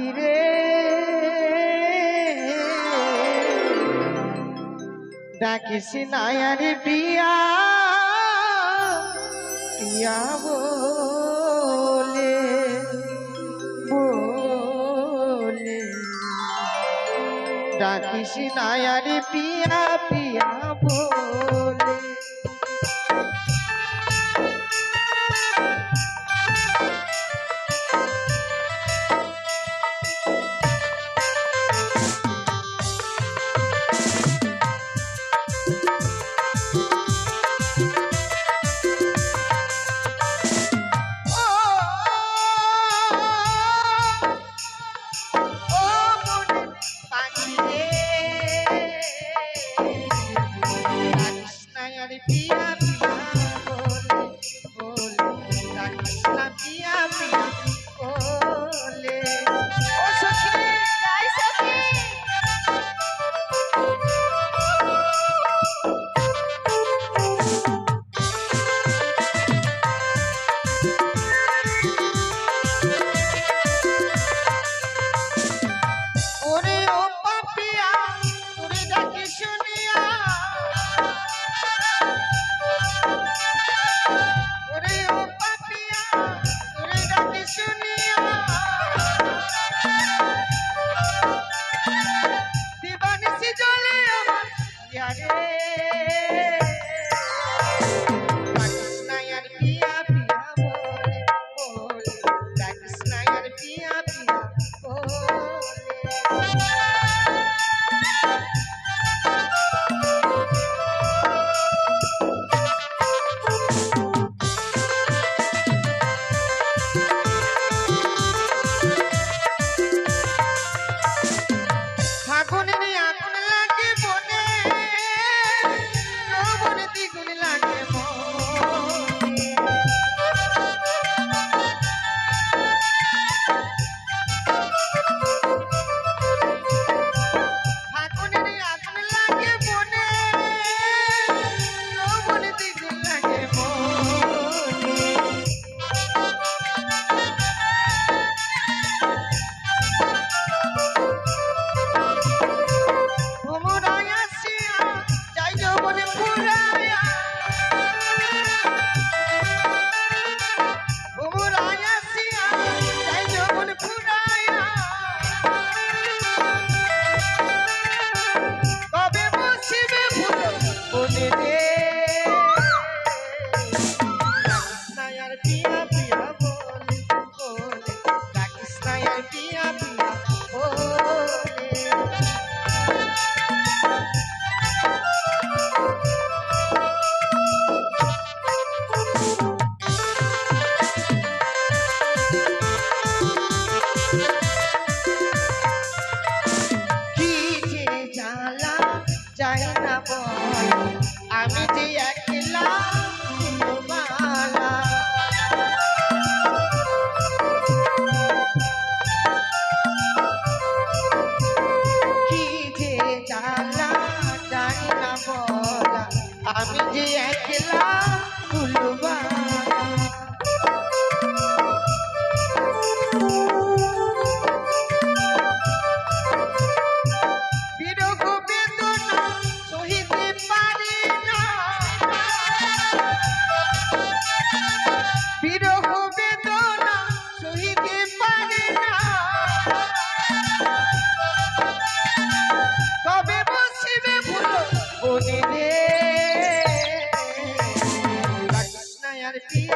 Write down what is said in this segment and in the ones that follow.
ফিরে ডাকিস নায়ার পিয়া পিয়া বলে বলে। ডাকিস নায়ার পিয়া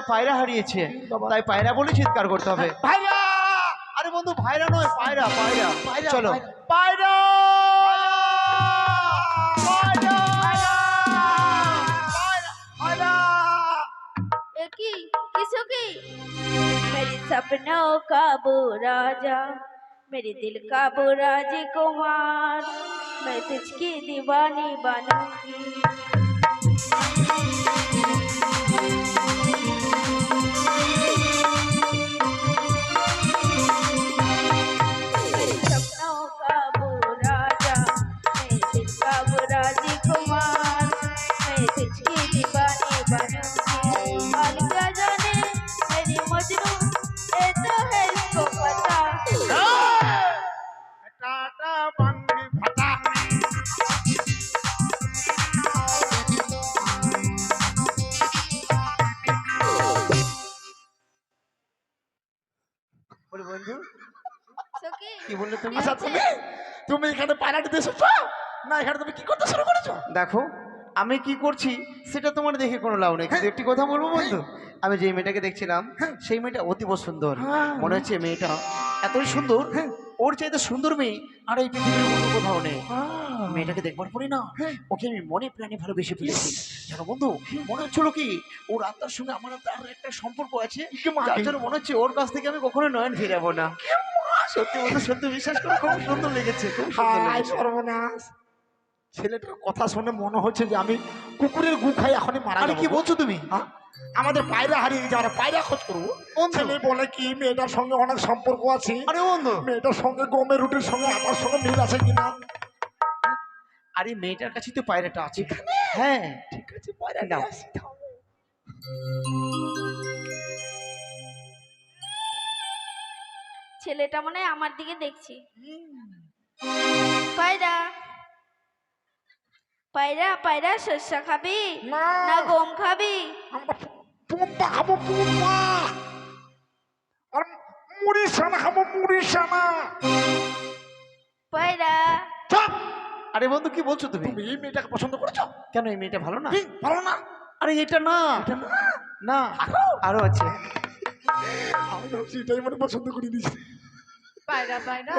আমাদের পায়রা হারিয়েছে বাবা। তাই পায়রা বলে চিৎকার করতে হবে ভাইরা আরে বন্ধু ভাইরা নয় পায়রা পায়রা চলো পায়রা ए की किसो की मेरे सपनों का वो राजा मेरे दिल का वो राजकुमार मैं तुझकी दीवानी बनूंगी বন্ধু? কি বললে তুমি? আচ্ছা তুমি তুমি এখানে পায়রাটি এসেছ না এখানে তুমি কি করতে শুরু করেছ? দেখো আমি কি করছি সেটা তোমার দেখে কোনো লাভ নেই। কিন্তু একটি কথা বলব বন্ধু? আমি যে মেয়েটাকে দেখছিলাম সেই মেয়েটা অতীব সুন্দর। হ্যাঁ। মনে হচ্ছে মেয়েটা এতই সুন্দর ওর চাইতে সুন্দর মেয়ে আর এই পৃথিবীর অন্য কোথাও নেই। মেয়েটাকে দেখবার পরে না ওকে আমি মনে প্রাণে ভালোবেসে ফেলেছি। জানো বন্ধু মনে হচ্ছিল কি ওর আত্মার সঙ্গে আমার তার একটা সম্পর্ক আছে। যার জন্য মনে হচ্ছে ওর কাছ থেকে আমি কখনো নয়ন ফিরাবো না। সত্যি বন্ধু সত্যি বিশ্বাস করে খুব সুন্দর লেগেছে খুব সুন্দর সর্বনাশ। ছেলেটার কথা শুনে মনে হচ্ছে যে আমি কুকুরের গু খাই এখনই মারা আরে কি বলছো তুমি? হ্যাঁ? আমাদের পায়রা হারিয়ে গেছে আমরা পায়রা খোঁজ করব। ছেলে বলে কি মেয়েটার সঙ্গে অনেক সম্পর্ক আছে। আরে বন্ধু। মেয়েটার সঙ্গে গমের রুটির সঙ্গে আমার সঙ্গে মিল আছে কিনা? আরে মেয়েটার কাছে তো পায়রাটা আছে। হ্যাঁ। ঠিক আছে পায়রা নাও। ছেলেটা মনে হয় আমার দিকে দেখছি। পায়রা। পায়রা পায়রা শস্য খাবি না। না গম খাবি? আমরা পুম্পা খাব পুম্পা আর মুড়ি সানা খাব মুড়ি সানা পায়রা। চপ! আরে বন্ধু কি বলছো তুমি? তুমি এই মেয়েটাকে পছন্দ করেছ? কেন এই মেয়েটা ভালো না? ভালো না। আরে এটা না। এটা না। না আরও? আছে। আমি ভাবছি এটাই মানে পছন্দ করে দিয়েছি। পায়রা পায়রা।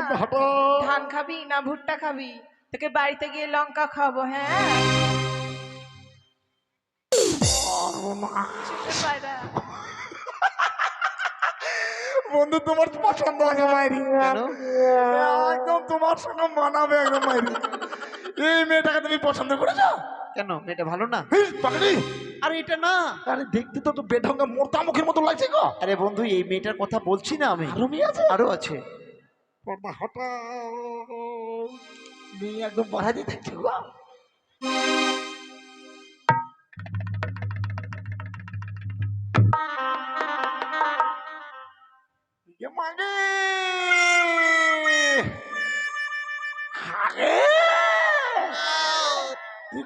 ধান খাবি না ভুট্টা খাবি? তোকে বাড়িতে গিয়ে লঙ্কা খাব হ্যাঁ? বন্ধু তোমার পছন্দ আছে মাইরি। কেন? একদম তোমার সঙ্গে মানাবে একদম মাইরি। এই মেয়েটাকে তুমি পছন্দ করেছ? কেন? মেয়েটা ভালো না? পাগলি! আরে এটা না। আরে দেখতে তো তো বেঢঙ্গা মুখের মতো লাগছে গো। আরে বন্ধু এই মেয়েটার কথা বলছি না আমি। আরও মেয়ে আছে? আরও আছে। হঠাৎ মেয়ে একদম দিয়ে থাকছে গো।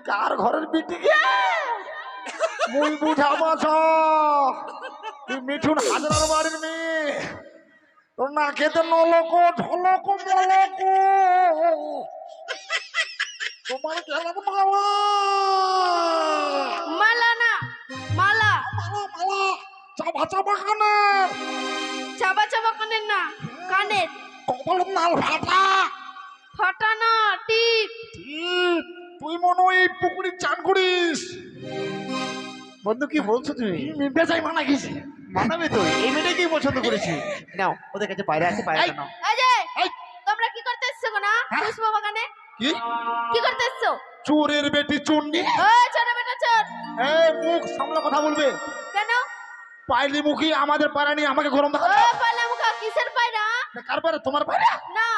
কার ঘরের বিটি গে? মুই বুঝাবাছ তুই মিঠুন হাজার বাড়ির মেয়ে। তোর না খেতে নলক ঢলক মলক তোমার গেলাম মালা মালা না মালা মালা মালা চাপা চাপা কানে চাবা চাবা কানের না কানের কপাল নাল ফাটা ফাটা না টিপ ঠিক, তুই মনে হয় এই পুকুরে চান করিস বন্ধু কি বলছো তুমি? বেজাই মানা গেছে। মানাবে তো? এই মেয়েটাকেই পছন্দ করেছি? নাও ওদের কাছে পায়রা আছে পায়রাটা নাও। তোমরা কি করতে এসছো গো না? হ্যাঁ? পুষ্প কি? কি করতে এসছো চোরের বেটি চুন্নি ও ছোট বেটা চোর। এই মুখ সামনে কথা বলবে। কেন? পাইলি মুখী আমাদের পাড়া নিয়ে আমাকে গরম দেখা ও পালা মুখা কিসের পায়রা? কার পারে তোমার পায়রা? না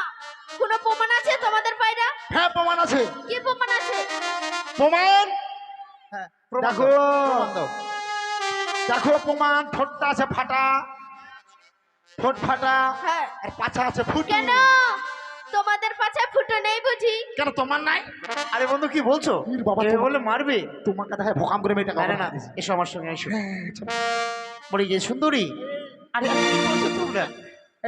কোনো প্রমাণ আছে তোমাদের পায়রা? হ্যাঁ প্রমাণ আছে। কি প্রমাণ আছে? প্রমাণ? হ্যাঁ দেখো। প্রমাণ দাও। দেখো প্রমাণ ঠোঁটটা আছে ফাটা। ঠোঁট ফাটা। হ্যাঁ। আর পাছা আছে ফুটি। কেন? তোমাদের পাছায় ফুটো নেই বুঝি? কেন তোমার নাই? আরে বন্ধু কি বলছো? বাবা, এভাবে বলে মারবে। তোমাকে দেখে ভোকাম করে মেয়েটা না না না এসো আমার সঙ্গে এসো। হ্যাঁ, বলি যে সুন্দরী আরে আরে কি বলছো তোমরা?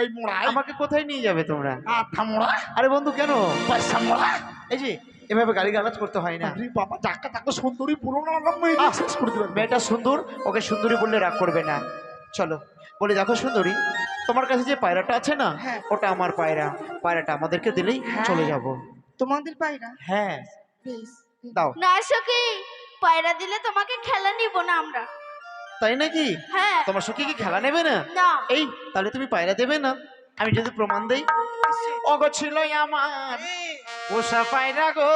এই মোড়াই। আমাকে কোথায় নিয়ে যাবে তোমরা? আথা মোড়া। আরে বন্ধু কেন? পয়সা মোড়া। এই যে এভাবে গাড়ি গালাজ করতে হয় না। আরে বাবা যাকে তাকে সুন্দরী পুরোনো মেয়েটা সুন্দর ওকে সুন্দরী বললে রাগ করবে না। চলো বলে দেখো সুন্দরী তোমার কাছে যে পায়রাটা আছে না হ্যাঁ। ওটা আমার পায়রা। পায়রাটা আমাদেরকে দিলেই হ্যাঁ। চলে যাব। তোমাদের পায়রা? হ্যাঁ। দাও। না সখী পায়রা দিলে তোমাকে খেলা নিব না আমরা। তাই নাকি? হ্যাঁ। তোমার সখী কি খেলা নেবে না? না। এই তাহলে তুমি পায়রা দেবে না। আমি যদি প্রমাণ দেই। অগো ছিল আমার পোষা পায়রা গো।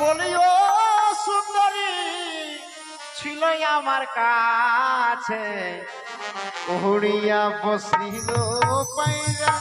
বলিও সুন্দরী। ছিল আমার কাছে। উড়িয়া বসিল পায়রা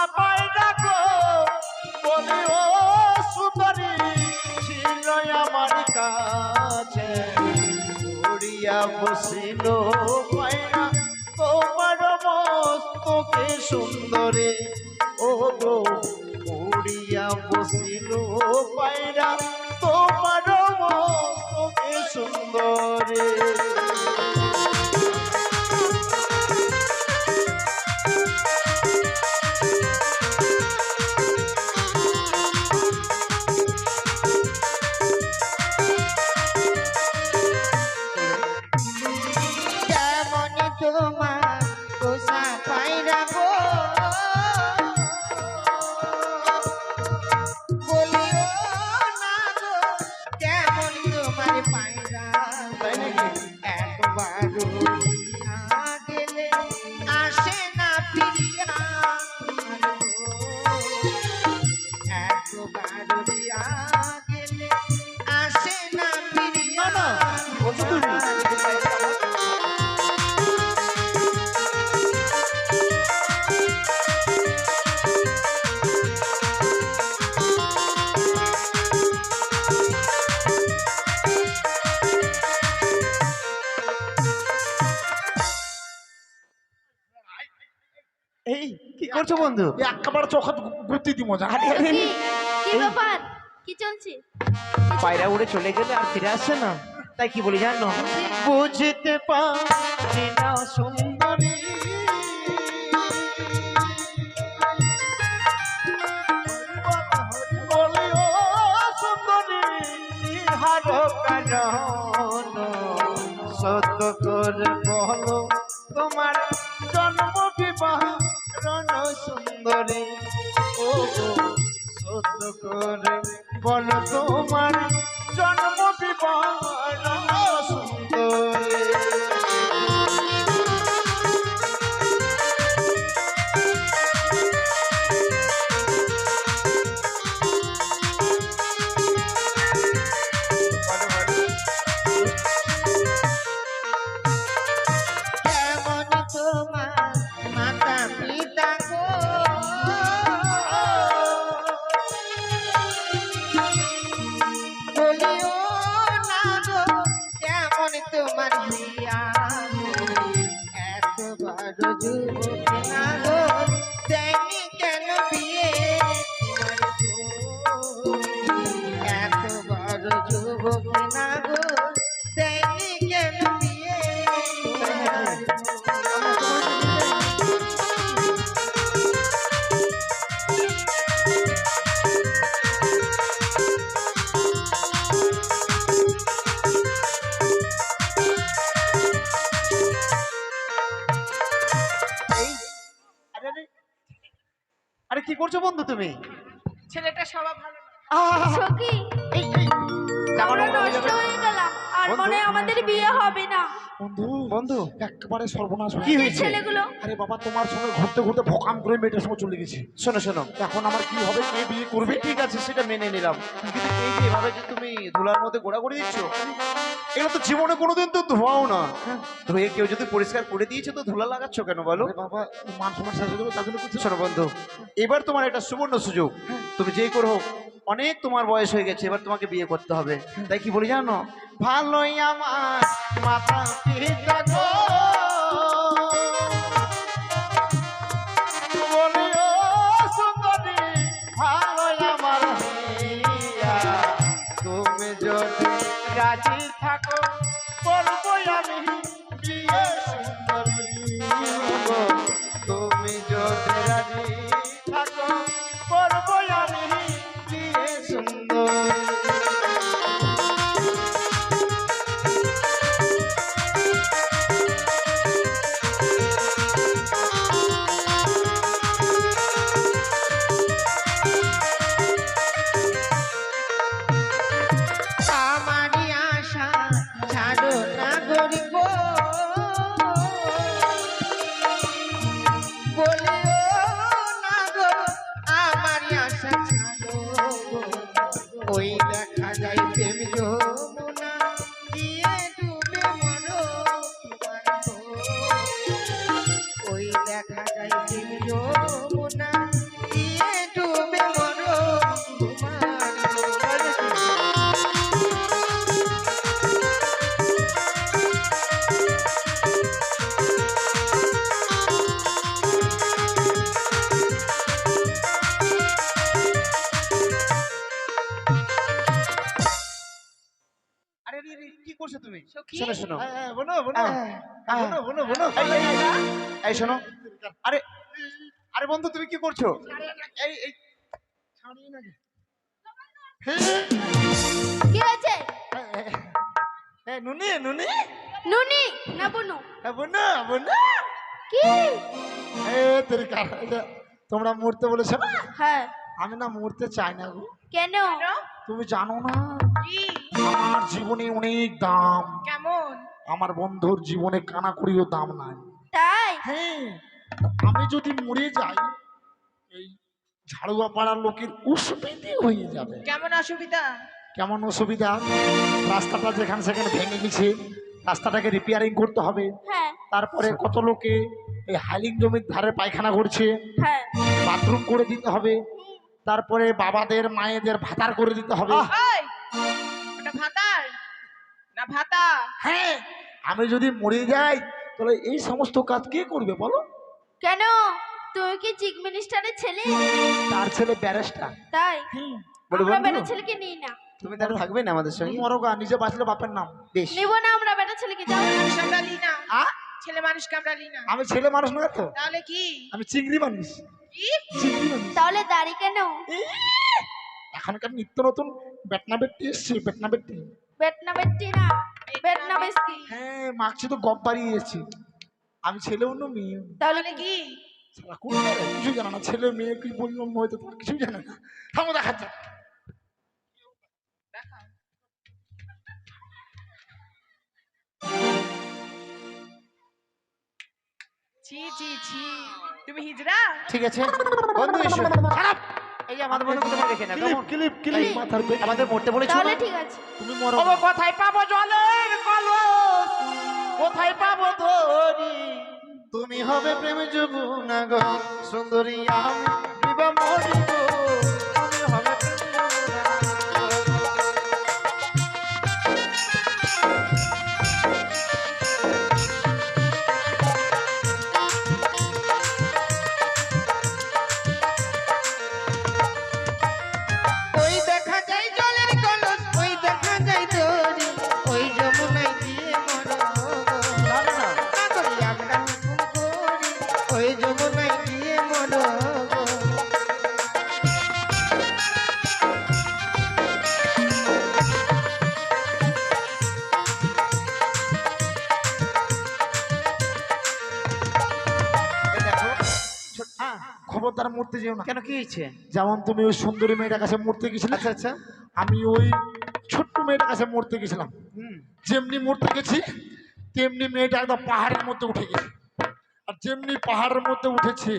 উষা পায়রা গো বলিও সুন্দরী ছিল আমার কাছে। উড়িয়া বসিল একবার উড়িয়া চোখে গুতি দি মজা আরে, আরে, কি? ব্যাপার? কি চলছে? পায়রা উড়ে চলে গেলে আর ফিরে আসছে না। তাই কি বলি জানো? বুঝতে পারি না সুন্দরী। সত্য করে বলো তোমার যুবক বন্ধু? একেবারে সর্বনাশ কি হয়েছে? ছেলেগুলো? আরে বাবা তোমার সঙ্গে ঘুরতে ঘুরতে ভোকাম করে মেয়েটার সঙ্গে চলে গেছি। শোনো শোনো। এখন আমার কি হবে কে বিয়ে করবে? ঠিক আছে সেটা মেনে নিলাম। কিন্তু এই যে এভাবে যে তুমি ধুলার মধ্যে ঘোরাঘুরি দিচ্ছ এটা তো জীবনে কোনোদিন তো ধোয়াও না। ধুয়ে কেউ যদি পরিষ্কার করে দিয়েছে তো ধুলা লাগাচ্ছ কেন বলো? বাবা মান সম্মান হয়ে যাবে তার জন্য করছি শোনো বন্ধু এবার তোমার একটা সুবর্ণ সুযোগ। তুমি যেই করো অনেক তোমার বয়স হয়ে গেছে এবার তোমাকে বিয়ে করতে হবে। তাই কি বলি জানো? ভালোই আমার মাথা পিতা গো কি করছ তুমি? শোনো শোনো। বলো বলো হ্যাঁ, বলো বলো বলো এই, শোনো। আরে আরে বন্ধু তুমি কি করছ? এই এই নাকি কি হয়েছে? এ নুনি নুনি। নুনি না বুনু। এ বোনা বোনা। কি? এ তেরি কার তোমরা মরতে বলেছ না? হ্যাঁ। আমি না মরতে চাই না গো। কেন? তুমি জানো না? আমার জীবনে অনেক দাম। কেমন? আমার বন্ধুর জীবনে কানা করিও দাম নাই। তাই? হ্যাঁ আমি যদি মরে যাই এই ঝাড়ুয়া পাড়ার লোকের অসুবিধে হয়ে যাবে। কেমন অসুবিধা? কেমন অসুবিধা? রাস্তাটা যেখানে সেখানে ভেঙে গেছে রাস্তাটাকে রিপেয়ারিং করতে হবে। হ্যাঁ। তারপরে কত লোকে এই হাইলিং জমির ধারে পায়খানা করছে। হ্যাঁ। বাথরুম করে দিতে হবে। তারপরে বাবাদের মায়েদের ভাতার করে দিতে হবে। ভাতা। হ্যাঁ আমি যদি মরে যাই তাহলে এই সমস্ত কাজ কে করবে বলো? কেন? তুই কি চিফ মিনিস্টারের ছেলে? তার ছেলে ব্যারেস্টার। তাই? আমরা বেটা ছেলেকে নিই না। তুমি তাহলে থাকবে না আমাদের সঙ্গে? মরগা নিজে বাঁচলে বাপের নাম। বেশ। নিব না আমরা বেটা ছেলেকে যাও। মানুষ আমরা লি না। আ? ছেলে মানুষ আমরা লি না। আমি ছেলে মানুষ না তো? তাহলে কি? আমি চিংড়ি মানুষ। কি? চিংড়ি মানুষ। তাহলে দাড়ি কেন? এখনকার নিত্য নতুন বেটনা বেটটি এসছে বেটনা বেটটি। বেটনা হ্যাঁ মাগছি তো গপ আমি ছেলে অন্য মেয়ে। তাহলে কি? কিছু জানে না। ছেলে মেয়ে কি বললাম হয়তো জানে না। থামো ছি ছি ছি। তুমি হিজড়া? ঠিক আছে। বন্ধু খারাপ এই যে আমাদের বন্ধু তোমার দেখে না ক্লিপ ক্লিপ ক্লিপ মাথার পেট আমাদের মরতে বলেছ তাহলে ঠিক আছে। তুমি মরো ওগো, কোথায় পাবো জলের কলস? কোথায় পাবো ধরি তুমি হবে প্রেম যুবনা গো সুন্দরী আমি বিবা মরি তার মরতে যেও না কেন কি হয়েছে যেমন তুমি ওই সুন্দরী মেয়েটার কাছে মরতে গেছিলে আচ্ছা আচ্ছা আমি ওই ছোট্ট মেয়েটার কাছে মরতে গেছিলাম হুম যেমনি মরতে গেছি তেমনি মেয়েটা একদম পাহাড়ের মধ্যে উঠে গেছে আর যেমনি পাহাড়ের মধ্যে উঠেছে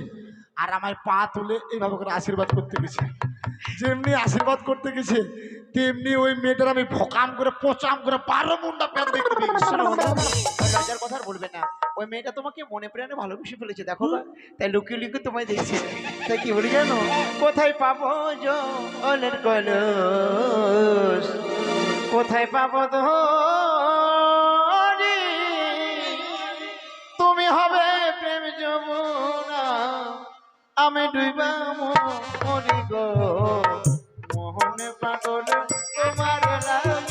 আর আমায় পা তুলে এইভাবে করে আশীর্বাদ করতে গেছে যেমনি আশীর্বাদ করতে গেছে তেমনি ওই মেয়েটার আমি ফকাম করে পচাম করে বারো মুন্ডা প্যান দেখতে পেয়ে গেছি। শোনো বন্ধু, ওই লজ্জার কথা আর বলবে না ওই মেয়েটা তোমাকে মনে প্রাণে ভালোবেসে ফেলেছে দেখো না তাই লুকিয়ে লুকিয়ে তোমায় দেখছে। তাই কি বলি জানো? কোথায় পাবো জলের কলস? কোথায় পাবো ধরি তুমি হবে প্রেম যমুনা। আমি ডুইবা মরি গো। মোহনে পাগল তোমার লাগে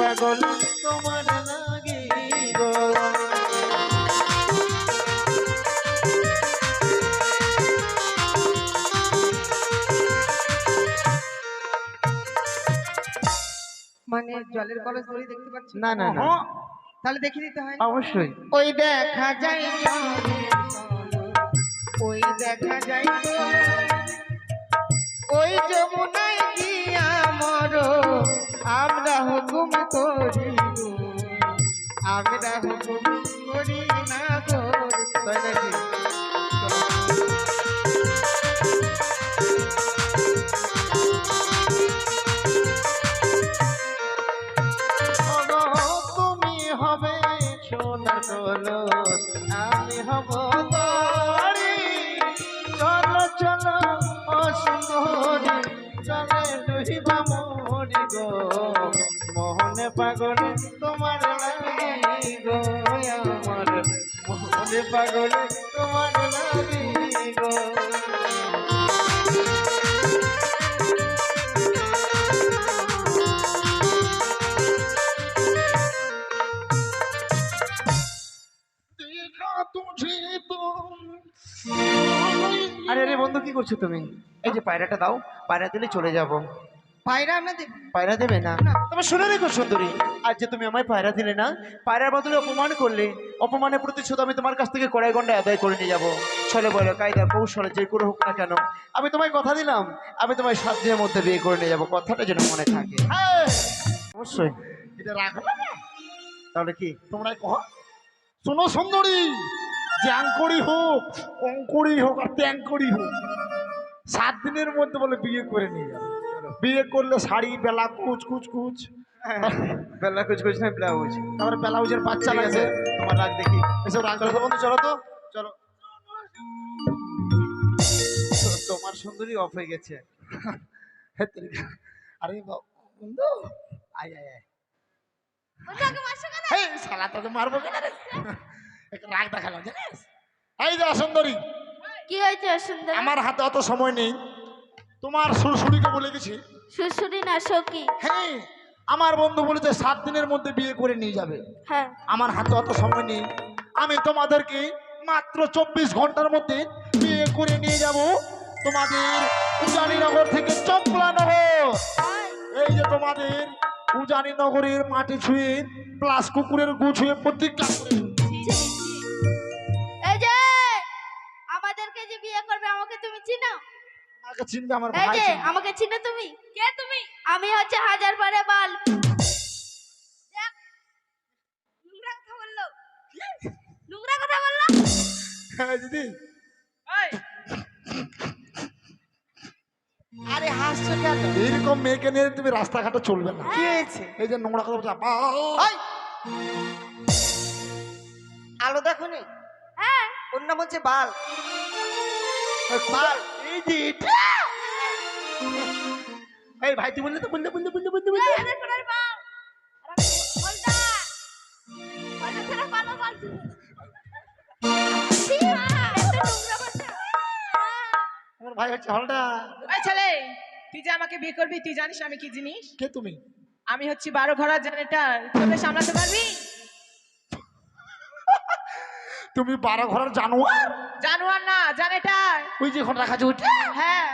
পাগল। তোমার লাগি গো মানে জলের কলস ধরে দেখতে পাচ্ছি? না না না। তাহলে দেখিয়ে দিতে হয়। অবশ্যই। ওই দেখা যায় ওই দেখা যায় ওই মর আমরা হুকুম করি। আমরা হুকুম করি না তাই হবে আমি হব গো মোহনে পাগল তোমার লাগি গো আমার মোহনে পাগল তোমার লাগি গো। আরে আরে বন্ধু কি করছ তুমি? এই যে পায়রাটা দাও পায়রা দিলে চলে যাব। পায়রা না দেব পায়রা দেবে না। তবে শুনে রেখো সুন্দরী। যে তুমি আমায় পায়রা দিলে না পায়রার বদলে অপমান করলে অপমানের প্রতিশোধ আমি তোমার কাছ থেকে কড়াই গন্ডায় আদায় করে নিয়ে যাব। চলে বলো কায়দা কৌশলে যে করে হোক না কেন আমি তোমায় কথা দিলাম আমি তোমায় সাত দিনের মধ্যে বিয়ে করে নিয়ে যাব কথাটা যেন মনে থাকে। হ্যাঁ, অবশ্যই। এটা রাখো তাহলে কি তোমরা কহ। শোনো সুন্দরী জ্যাঙ্করি হোক অঙ্করি হোক আর ট্যাঙ্করি হোক সাত দিনের মধ্যে বলে বিয়ে করে নিয়ে যাবে। বিয়ে করলে শাড়ি বেলা কুচ কুচ কুচ। বেলা কুচ কুচ না ব্লাউজ। তারপরে ব্লাউজের বাচ্চা লাগছে। আছে তোমার রাগ দেখি। এসব রাখতে চলো তো বন্ধু চলো তো। চলো। তোমার সুন্দরী অফ হয়ে গেছে। আরে বন্ধু আয় আয় আয়। এই শালা তোকে মারবো কেন রে? একটু রাগ দেখালাম জানিস? এই যা সুন্দরী কি হয়েছে সুন্দর আমার হাতে অত সময় নেই। তোমার শ্বশুরিকে বলে গেছি শ্বশুরি না সখী। হ্যাঁ আমার বন্ধু বলেছে সাত দিনের মধ্যে বিয়ে করে নিয়ে যাবে। হ্যাঁ। আমার হাতে অত সময় নেই। আমি তোমাদেরকে মাত্র চব্বিশ ঘণ্টার মধ্যে বিয়ে করে নিয়ে যাব। তোমাদের উজানিনগর থেকে চম্পলানগর এই যে তোমাদের উজানিনগরের মাটি ছুঁয়ে প্লাস কুকুরের গু ছুঁয়ে প্রতিজ্ঞা করে চিনবে আমার এই ভাই যে চিনবে। আমাকে চিনো তুমি? কে তুমি? আমি হচ্ছে হাজার পারে বাল। দেখ, নোংরা কথা বলল। নোংরা কথা বলল? হ্যাঁ দিদি। আরে হাসছো কেন? এইরকম মেয়েকে নিয়ে তুমি রাস্তাঘাটে চলবে না। কি হয়েছে? এই যে নোংরা কথা বলছে আব্বা, ওই! আলো দেখো নি হ্যাঁ। ওর নাম হচ্ছে বাল। বাল। এই যে এটা। এই ভাই তুই বললে তো বললে বললে বললে বললে। আমার ভাই হচ্ছে হলদা এই ছেলে তুই যে আমাকে বিয়ে করবি তুই জানিস আমি কি জিনিস? কে তুমি? আমি হচ্ছি বারো ঘোড়ার জেনেটার তোকে সামলাতে পারবি? তুমি বারো ঘরের জানোয়ার? জানোয়ার না জেনেটার। ওই যে এখন রাখা হ্যাঁ।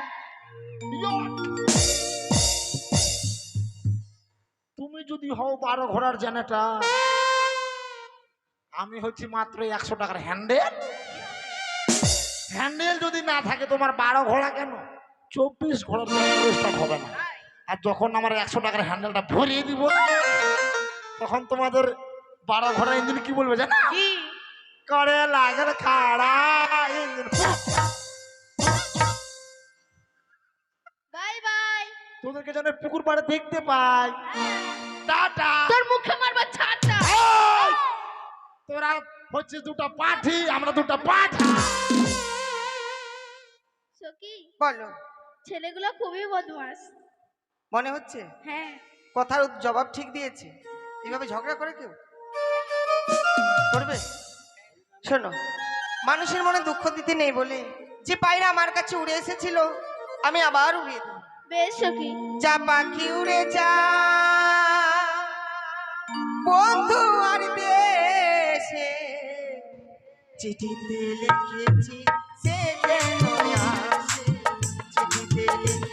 যদি হও বারো ঘোড়ার জানাটা আমি হচ্ছি মাত্র একশো টাকার হ্যান্ডেল। হ্যান্ডেল যদি না থাকে তোমার বারো ঘোড়া কেন? চব্বিশ ঘোড়া হবে না। আর যখন আমার একশো টাকার হ্যান্ডেলটা ভরিয়ে দিব তখন তোমাদের বারো ঘোড়া ইঞ্জিন কি বলবে জানা? করে লাগের খাড়া ইঞ্জিন। Bye bye. তোদেরকে যেন পুকুর পাড়ে দেখতে পাই। টাটা তোর মুখে মারবা ছাড়টা তোরা হচ্ছে দুটো পাঠি আমরা দুটো পাঠি। সখি বলো। ছেলেগুলো খুবই বদমাস। মনে হচ্ছে? হ্যাঁ। কথার জবাব ঠিক দিয়েছে। এভাবে ঝগড়া করে কেউ? করবে? শোনো মানুষের মনে দুঃখ দিতে নেই বলে যে পায়রা আমার কাছে উড়ে এসেছিল আমি আবার উড়িয়ে দেবো। বেশ সখি। যা পাখি উড়ে যা বন্ধু আর দেশে চিঠিতে লিখেছি সে যেন আসে। চিঠিতে লিখেছি